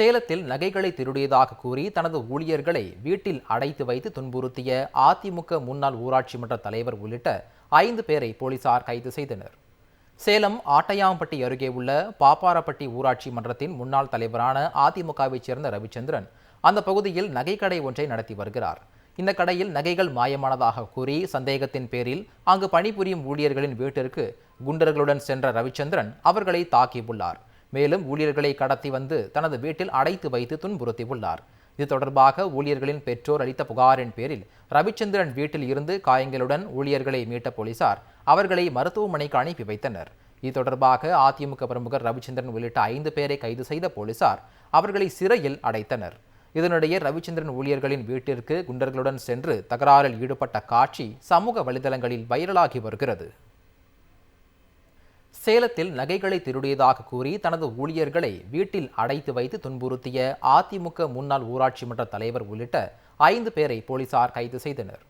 சேலத்தில் நகைகளை திருடியதாக கூறி தனது ஊழியர்களை வீட்டில் அடைத்து வைத்து துன்புறுத்திய அதிமுக முன்னாள் ஊராட்சி மன்ற தலைவர் உள்ளிட்ட ஐந்து பேரை போலீசார் கைது செய்தனர். சேலம் ஆட்டையாம்பட்டி அருகே உள்ள பாப்பாரப்பட்டி ஊராட்சி மன்றத்தின் முன்னாள் தலைவரான அதிமுகவைச் சேர்ந்த ரவிச்சந்திரன் அந்த பகுதியில் நகைக்கடை ஒன்றை நடத்தி வருகிறார். இந்த கடையில் நகைகள் மாயமானதாக கூறி சந்தேகத்தின் பேரில் அங்கு பணிபுரியும் ஊழியர்களின் வீட்டிற்கு குண்டர்களுடன் சென்ற ரவிச்சந்திரன் அவர்களை தாக்கியுள்ளார். மேலும் ஊழியர்களை கடத்தி வந்து தனது வீட்டில் அடைத்து வைத்து துன்புறுத்தியுள்ளார். இது தொடர்பாக ஊழியர்களின் பெற்றோர் அளித்த புகாரின் பேரில் ரவிச்சந்திரன் வீட்டில் இருந்து காயங்களுடன் ஊழியர்களை மீட்ட போலீசார் அவர்களை மருத்துவமனைக்கு அனுப்பி வைத்தனர். இது தொடர்பாக அதிமுக பிரமுகர் ரவிச்சந்திரன் உள்ளிட்ட ஐந்து பேரை கைது செய்த போலீசார் அவர்களை சிறையில் அடைத்தனர். இதனிடையே ரவிச்சந்திரன் ஊழியர்களின் வீட்டிற்கு குண்டர்களுடன் சென்று தகராறில் ஈடுபட்ட காட்சி சமூக வலைதளங்களில் வைரலாகி வருகிறது. சேலத்தில் நகைகளை திருடியதாக கூறி தனது ஊழியர்களை வீட்டில் அடைத்து வைத்து துன்புறுத்திய அதிமுக முன்னாள் ஊராட்சி மன்ற தலைவர் உள்ளிட்ட ஐந்து பேரை போலீசார் கைது செய்தனர்.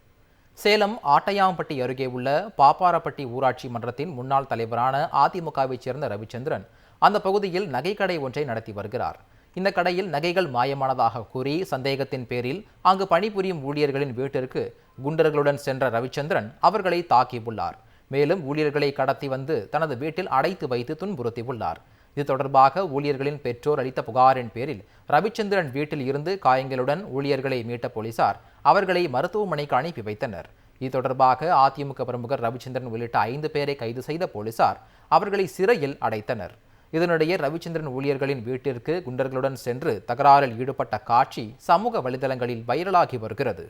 சேலம் ஆட்டையாம்பட்டி அருகே உள்ள பாப்பாரப்பட்டி ஊராட்சி மன்றத்தின் முன்னாள் தலைவரான அதிமுகவைச் சேர்ந்த ரவிச்சந்திரன் அந்த பகுதியில் நகைக்கடை ஒன்றை நடத்தி வருகிறார். இந்த கடையில் நகைகள் மாயமானதாக கூறி சந்தேகத்தின் பேரில் அங்கு பணிபுரியும் ஊழியர்களின் வீட்டிற்கு குண்டர்களுடன் சென்ற ரவிச்சந்திரன் அவர்களை தாக்கியுள்ளார். மேலும் ஊழியர்களை கடத்தி வந்து தனது வீட்டில் அடைத்து வைத்து துன்புறுத்தியுள்ளார். இது தொடர்பாக ஊழியர்களின் பெற்றோர் அளித்த புகாரின் பேரில் ரவிச்சந்திரன் வீட்டில் இருந்து காயங்களுடன் ஊழியர்களை மீட்ட போலீசார் அவர்களை மருத்துவமனைக்கு அனுப்பி வைத்தனர். இது தொடர்பாக அதிமுக பிரமுகர் ரவிச்சந்திரன் உள்ளிட்ட ஐந்து பேரை கைது செய்த போலீசார் அவர்களை சிறையில் அடைத்தனர். இதனிடையே ரவிச்சந்திரன் ஊழியர்களின் வீட்டிற்கு குண்டர்களுடன் சென்று தகராறில் ஈடுபட்ட காட்சி சமூக வலைதளங்களில் வைரலாகி வருகிறது.